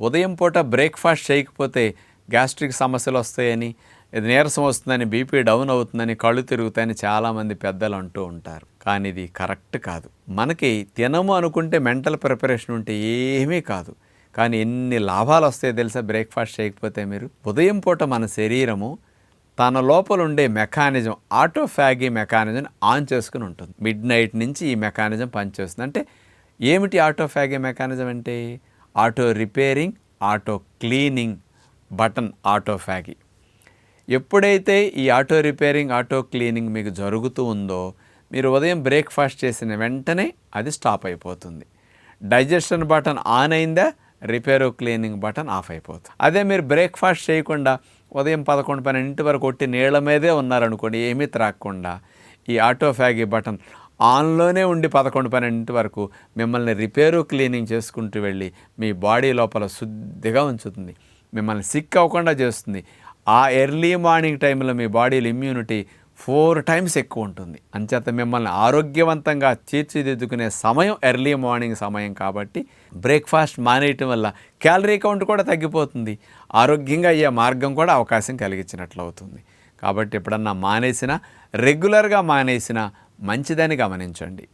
ఉదయం పూట బ్రేక్ఫాస్ట్ చేయకపోతే గ్యాస్ట్రిక్ సమస్యలు వస్తాయని ఇది నీరసం వస్తుందని బీపీ డౌన్ అవుతుందని కళ్ళు తిరుగుతాయని చాలామంది పెద్దలు అంటూ ఉంటారు. కానీ ఇది కరెక్ట్ కాదు. మనకి తినము అనుకుంటే మెంటల్ ప్రిపరేషన్ ఉంటే ఏమీ కాదు. కానీ ఎన్ని లాభాలు వస్తాయో తెలుసా బ్రేక్ఫాస్ట్ చేయకపోతే మీరు? ఉదయం పూట మన శరీరము తన లోపల ఉండే మెకానిజం ఆటోఫ్యాగీ మెకానిజం ఆన్ చేసుకుని ఉంటుంది. మిడ్ నైట్ నుంచి ఈ మెకానిజం పనిచేస్తుంది. అంటే ఏమిటి ఆటోఫ్యాగీ మెకానిజం అంటే? Auto repairing auto cleaning button autophagy. ఎప్పుడైతే ఈ ఆటో రిపేరింగ్ ఆటో క్లీనింగ్ మీకు జరుగుతూ ఉందో మీరు ఉదయం బ్రేక్ఫాస్ట్ చేసిన వెంటనే అది స్టాప్ అయిపోతుంది. డైజెషన్ బటన్ ఆన్ అయిందా రిపేర్ క్లీనింగ్ బటన్ ఆఫ్ అయిపోతుంది. అదే మీరు బ్రేక్ఫాస్ట్ చేయకుండా ఉదయం పదకొండు పన్నెండింటి వరకు కొట్టి నీళ్ళ మీదే ఉన్నారనుకోండి ఏమీ త్రాక్కుండా ఈ ఆటో ఫ్యాగీ బటన్ ఆన్లోనే ఉండి పదకొండు పన్నెండింటి వరకు మిమ్మల్ని రిపేరు క్లీనింగ్ చేసుకుంటూ వెళ్ళి మీ బాడీ లోపల శుద్ధిగా ఉంచుతుంది. మిమ్మల్ని సిక్ అవ్వకుండా చేస్తుంది. ఆ ఎర్లీ మార్నింగ్ టైంలో మీ బాడీలో ఇమ్యూనిటీ ఫోర్ టైమ్స్ ఎక్కువ ఉంటుంది. అంచేత మిమ్మల్ని ఆరోగ్యవంతంగా తీర్చిదిద్దుకునే సమయం ఎర్లీ మార్నింగ్ సమయం కాబట్టి బ్రేక్ఫాస్ట్ మానేయటం వల్ల క్యాలరీ కౌంట్ కూడా తగ్గిపోతుంది. ఆరోగ్యంగా అయ్యే మార్గం కూడా అవకాశం కలిగించినట్లు అవుతుంది. కాబట్టి ఎప్పుడన్నా మానేసినా రెగ్యులర్గా మానేసినా మంచిదని గమనించండి.